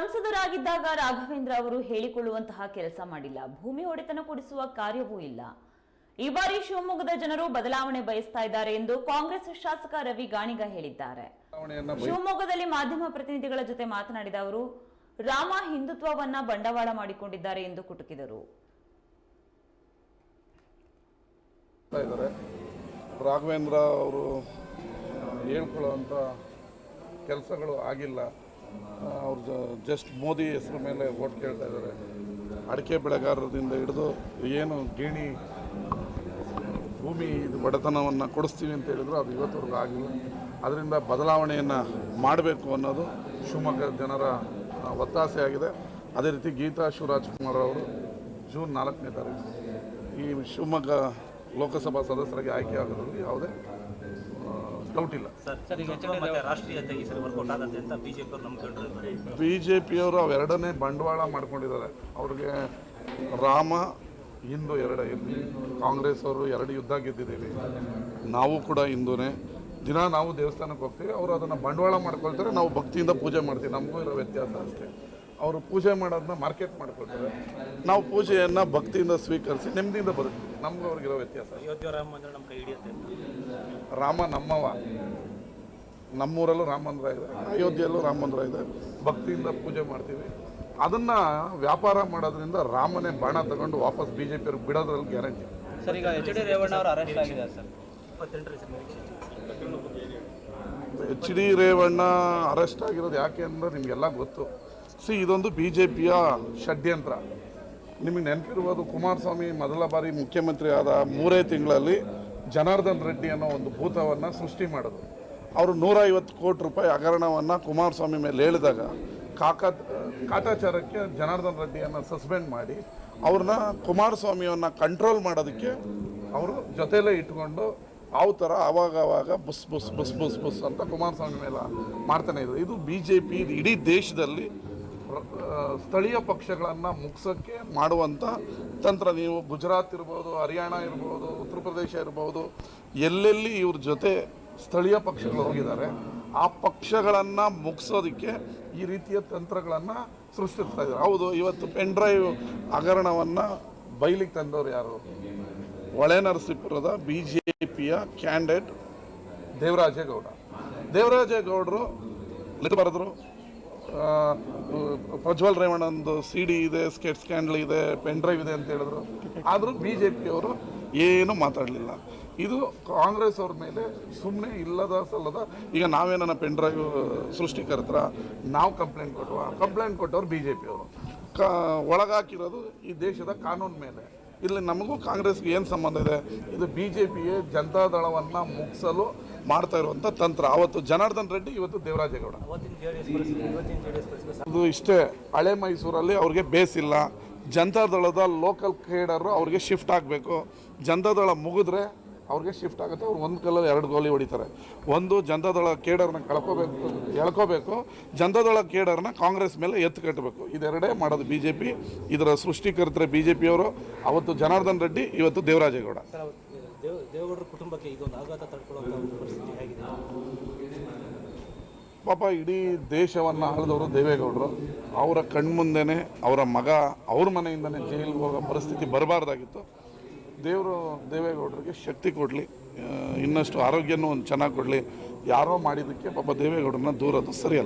ಸಂಸದರಾಗಿದ್ದಾಗ ರಾಘವೇಂದ್ರ ಅವರು ಹೇಳಿಕೊಳ್ಳುವಂತಹ ಕೆಲಸ ಮಾಡಿಲ್ಲ. ಭೂಮಿ ಒಡೆತನ ಕೊಡಿಸುವ ಕಾರ್ಯವೂ ಇಲ್ಲ. ಈ ಬಾರಿ ಶಿವಮೊಗ್ಗದ ಜನರು ಬದಲಾವಣೆ ಬಯಸ್ತಾ ಇದ್ದಾರೆ ಎಂದು ಕಾಂಗ್ರೆಸ್ ಶಾಸಕ ರವಿ ಗಾಣಿಗ ಹೇಳಿದ್ದಾರೆ. ಶಿವಮೊಗ್ಗದಲ್ಲಿ ಮಾಧ್ಯಮ ಪ್ರತಿನಿಧಿಗಳ ಜೊತೆ ಮಾತನಾಡಿದ ಅವರು ರಾಮ ಹಿಂದುತ್ವವನ್ನ ಬಂಡವಾಳ ಮಾಡಿಕೊಂಡಿದ್ದಾರೆ ಎಂದು ಕುಟುಕಿದರು. ರಾಘವೇಂದ್ರ ಅವರು ಹೇಳ್ಕೊಳ್ಳುವಂಥ ಕೆಲಸಗಳು ಆಗಿಲ್ಲ. ಅವ್ರು ಜಸ್ಟ್ ಮೋದಿ ಹೆಸರು ಮೇಲೆ ಓಟ್ ಕೇಳ್ತಾ ಇದ್ದಾರೆ. ಅಡಿಕೆ ಬೆಳೆಗಾರರಿಂದ ಹಿಡಿದು ಏನು ಗೇಣಿ ಭೂಮಿ ಇದು ಬಡತನವನ್ನು ಕೊಡಿಸ್ತೀವಿ ಅಂತ ಹೇಳಿದ್ರು, ಅದು ಇವತ್ತವರೆಗೂ ಆಗಿಲ್ಲ. ಅದರಿಂದ ಬದಲಾವಣೆಯನ್ನು ಮಾಡಬೇಕು ಅನ್ನೋದು ಶಿವಮೊಗ್ಗ ಜನರ ಒತ್ತಾಸೆ ಆಗಿದೆ. ಅದೇ ರೀತಿ ಗೀತಾ ಶಿವರಾಜ್ಕುಮಾರ್ ಅವರು ಜೂನ್ ನಾಲ್ಕನೇ ತಾರೀಕು ಈ ಶಿವಮೊಗ್ಗ ಲೋಕಸಭಾ ಸದಸ್ಯರಿಗೆ ಆಯ್ಕೆ ಯಾವುದೇ ಡೌಟ್ ಇಲ್ಲ. ಬಿ ಜೆ ಪಿಯವರು ಅವೆರಡನೇ ಬಂಡವಾಳ ಮಾಡ್ಕೊಂಡಿದ್ದಾರೆ. ಅವ್ರಿಗೆ ರಾಮ ಹಿಂದೂ ಎರಡ. ಕಾಂಗ್ರೆಸ್ ಅವರು ಎರಡು ಯುದ್ಧ ಗೆದ್ದಿದ್ದೀವಿ. ನಾವು ಕೂಡ ಹಿಂದೂನೇ. ದಿನ ನಾವು ದೇವಸ್ಥಾನಕ್ಕೆ ಹೋಗ್ತೀವಿ. ಅವರು ಅದನ್ನು ಬಂಡವಾಳ ಮಾಡ್ಕೊಳ್ತಾರೆ. ನಾವು ಭಕ್ತಿಯಿಂದ ಪೂಜೆ ಮಾಡ್ತೀವಿ. ನಮಗೂ ಇರೋ ವ್ಯತ್ಯಾಸ ಅಷ್ಟೇ. ಅವರು ಪೂಜೆ ಮಾಡೋದನ್ನ ಮಾರ್ಕೆಟ್ ಮಾಡ್ಕೊಳ್ತಾರೆ. ನಾವು ಪೂಜೆಯನ್ನು ಭಕ್ತಿಯಿಂದ ಸ್ವೀಕರಿಸಿ ನೆಮ್ಮದಿಯಿಂದ ಬದುಕ್ತೀವಿ ನಮ್ಗೆ ಅವ್ರಿಗಿರೋ ವ್ಯತ್ಯಾಸ. ಅಯೋಧ್ಯೆ ರಾಮ ನಮ್ಮ ಕೈ ಹಿಡಿಯುತ್ತೆ ರಾಮ ನಮ್ಮವ. ನಮ್ಮೂರಲ್ಲೂ ರಾಮ ಮಂದಿರ ಇದೆ. ಅಯೋಧ್ಯೆಯಲ್ಲೂ ರಾಮ ಮಂದಿರ ಇದೆ. ಭಕ್ತಿಯಿಂದ ಪೂಜೆ ಮಾಡ್ತೀವಿ. ಅದನ್ನು ವ್ಯಾಪಾರ ಮಾಡೋದ್ರಿಂದ ರಾಮನೇ ಬಾಣ ತಗೊಂಡು ವಾಪಸ್ ಬಿ ಜೆ ಪಿಯವ್ರಿಗೆ ಬಿಡೋದ್ರಲ್ಲಿ ಗ್ಯಾರಂಟಿ ಸರ್ ಈಗ ಎಚ್ ಡಿ ರೇವಣ್ಣ ಅವರು ಅರೆಸ್ಟ್ ಆಗಿದ್ದಾರೆ sir. H D Revanna arrest ಆಗಿರೋದು ಯಾಕೆ ಅಂದ್ರೆ ನಿಮಗೆಲ್ಲ ಗೊತ್ತು. ಸಿ, ಇದೊಂದು ಬಿ ಜೆ ಪಿಯ ಷಡ್ಯಂತ್ರ. ನಿಮಗೆ ನೆನಪಿರ್ಬೋದು, ಕುಮಾರಸ್ವಾಮಿ ಮೊದಲ ಬಾರಿ ಮುಖ್ಯಮಂತ್ರಿ ಆದ ಮೂರೇ ತಿಂಗಳಲ್ಲಿ ಜನಾರ್ದನ್ ರೆಡ್ಡಿ ಅನ್ನೋ ಒಂದು ಭೂತವನ್ನು ಸೃಷ್ಟಿ ಮಾಡೋದು ಅವರು ನೂರ ಐವತ್ತು ಕೋಟಿ ರೂಪಾಯಿ ಹಗರಣವನ್ನು ಕುಮಾರಸ್ವಾಮಿ ಮೇಲೆ ಹೇಳಿದಾಗ ಕಾಕ, ಕಾಟಾಚಾರಕ್ಕೆ ಜನಾರ್ದನ್ ರೆಡ್ಡಿಯನ್ನು ಸಸ್ಪೆಂಡ್ ಮಾಡಿ ಅವ್ರನ್ನ ಕುಮಾರಸ್ವಾಮಿಯನ್ನ ಕಂಟ್ರೋಲ್ ಮಾಡೋದಕ್ಕೆ ಅವರು ಜೊತೆಯಲ್ಲೇ ಇಟ್ಕೊಂಡು ಅವು ಥರ ಆವಾಗ ಆವಾಗ ಬುಸ್ ಬುಸ್ ಬುಸ್ ಬುಸ್ ಬುಸ್ ಅಂತ ಕುಮಾರಸ್ವಾಮಿ ಮೇಲೆ ಮಾಡ್ತಾನೆ ಇದೆ ಇದು ಬಿ ಜೆ ಪಿ ಇಡೀ ದೇಶದಲ್ಲಿ ಸ್ಥಳೀಯ ಪಕ್ಷಗಳನ್ನು ಮುಗ್ಸೋಕ್ಕೆ ಮಾಡುವಂಥ ತಂತ್ರ. ನೀವು ಗುಜರಾತ್ ಇರ್ಬೋದು, ಹರಿಯಾಣ ಇರ್ಬೋದು, ಉತ್ತರ ಪ್ರದೇಶ ಇರ್ಬೋದು, ಎಲ್ಲೆಲ್ಲಿ ಇವ್ರ ಜೊತೆ ಸ್ಥಳೀಯ ಪಕ್ಷಗಳು ಹೋಗಿದ್ದಾರೆ, ಆ ಪಕ್ಷಗಳನ್ನು ಮುಗಿಸೋದಕ್ಕೆ ಈ ರೀತಿಯ ತಂತ್ರಗಳನ್ನು ಸೃಷ್ಟಿಸ್ತಾ ಇದ್ದಾರೆ. ಹೌದು, ಇವತ್ತು ಪೆನ್ ಡ್ರೈವ್ ಹಗರಣವನ್ನು ಬೈಲಿಗೆ ತಂದವರು ಯಾರು? ಹೊಳೆನರಸೀಪುರದ ಬಿ ಜೆ ಪಿಯ ಕ್ಯಾಂಡಿಡೇಟ್ ದೇವರಾಜೇಗೌಡ. ದೇವರಾಜೇಗೌಡರು ಬರೆದ್ರು. ಪ್ರಜ್ವಲ್ ರೇವಣ್ಣಂದು ಸಿ ಡಿ ಇದೆ ಸ್ಕೆಟ್ ಸ್ಕ್ಯಾಂಡಲ್ ಇದೆ ಪೆನ್ ಡ್ರೈವ್ ಇದೆ ಅಂತ ಹೇಳಿದ್ರು. ಆದರೂ ಬಿ ಜೆ ಪಿಯವರು ಏನೂ ಮಾತಾಡಲಿಲ್ಲ. ಇದು ಕಾಂಗ್ರೆಸ್ ಅವ್ರ ಮೇಲೆ ಸುಮ್ಮನೆ ಇಲ್ಲದ ಸಲ್ಲದ, ಈಗ ನಾವೇನನ್ನ ಪೆನ್ ಡ್ರೈವ್ ಸೃಷ್ಟಿಕರ್ತರ ನಾವು ಕಂಪ್ಲೇಂಟ್ ಕೊಟ್ಟವ ಕಂಪ್ಲೇಂಟ್ ಕೊಟ್ಟವ್ರು ಬಿ ಜೆ ಪಿಯವರು ಕ, ಒಳಗಾಕಿರೋದು ಈ ದೇಶದ ಕಾನೂನು ಮೇಲೆ. ಇಲ್ಲಿ ನಮಗೂ ಕಾಂಗ್ರೆಸ್ಗೆ ಏನು ಸಂಬಂಧ ಇದೆ? ಇದು ಬಿ ಜೆ ಪಿಯೇ ಜನತಾದಳವನ್ನು ಮುಗಿಸಲು ಮಾಡ್ತಾ ಇರುವಂಥ ತಂತ್ರ. ಅವತ್ತು ಜನಾರ್ದನ್ ರೆಡ್ಡಿ ಇವತ್ತು ದೇವರಾಜೇಗೌಡ ಇದು ಇಷ್ಟೇ. ಹಳೆ ಮೈಸೂರಲ್ಲಿ ಅವ್ರಿಗೆ ಬೇಸ್ ಇಲ್ಲ. ಜನತಾದಳದ ಲೋಕಲ್ ಕ್ರೀಡರು ಅವ್ರಿಗೆ ಶಿಫ್ಟ್ ಆಗಬೇಕು. ಜನತಾದಳ ಮುಗಿದ್ರೆ ಅವ್ರಿಗೆ ಶಿಫ್ಟ್ ಆಗುತ್ತೆ. ಅವ್ರು ಒಂದು ಕಲ್ಲಲ್ಲಿ ಎರಡು ಗೋಲಿ ಹೊಡಿತಾರೆ. ಒಂದು ಜನತಾದಳ ಕೇಡರ್ನ ಕಳ್ಕೋಬೇಕು ಎಳ್ಕೋಬೇಕು. ಜನತಾದಳ ಕೇಡರ್ನ ಕಾಂಗ್ರೆಸ್ ಮೇಲೆ ಎತ್ತು ಕಟ್ಟಬೇಕು. ಇದೆರಡೇ ಮಾಡೋದು ಬಿ ಜೆ ಪಿ ಇದರ ಸೃಷ್ಟಿಕರ್ತರೆ ಬಿ ಜೆ ಪಿಯವರು ಅವತ್ತು ಜನಾರ್ದನ್ ರೆಡ್ಡಿ ಇವತ್ತು ದೇವರಾಜೇಗೌಡ. ಸರ್ ದೇವೇಗೌಡರ ಕುಟುಂಬಕ್ಕೆ ಇದೊಂದು ಆಘಾತ ತಡ್ಕೊಳ್ಳುವಂಥ ಒಂದು ಪರಿಸ್ಥಿತಿ ಹೇಗಿದೆ? ಪಾಪ ಇಡೀ ದೇಶವನ್ನು ಆಳಿದವರು ದೇವೇಗೌಡರು. ಅವರ ಕಣ್ಮುಂದೆನೇ ಅವರ ಮಗ ಅವ್ರ ಮನೆಯಿಂದನೇ ಜೈಲಿಗೆ ಹೋಗೋ ಪರಿಸ್ಥಿತಿ ಬರಬಾರ್ದಾಗಿತ್ತು. ದೇವರು ದೇವೇಗೌಡರಿಗೆ ಶಕ್ತಿ ಕೊಡಲಿ ಇನ್ನಷ್ಟು ಆರೋಗ್ಯನೂ ಒಂದು ಚೆನ್ನಾಗಿ ಕೊಡಲಿ. ಯಾರೋ ಮಾಡಿದ್ದಕ್ಕೆ ಪಾಪ ದೇವೇಗೌಡರನ್ನ ದೂರದ ಸರಿಯಲ್ಲ.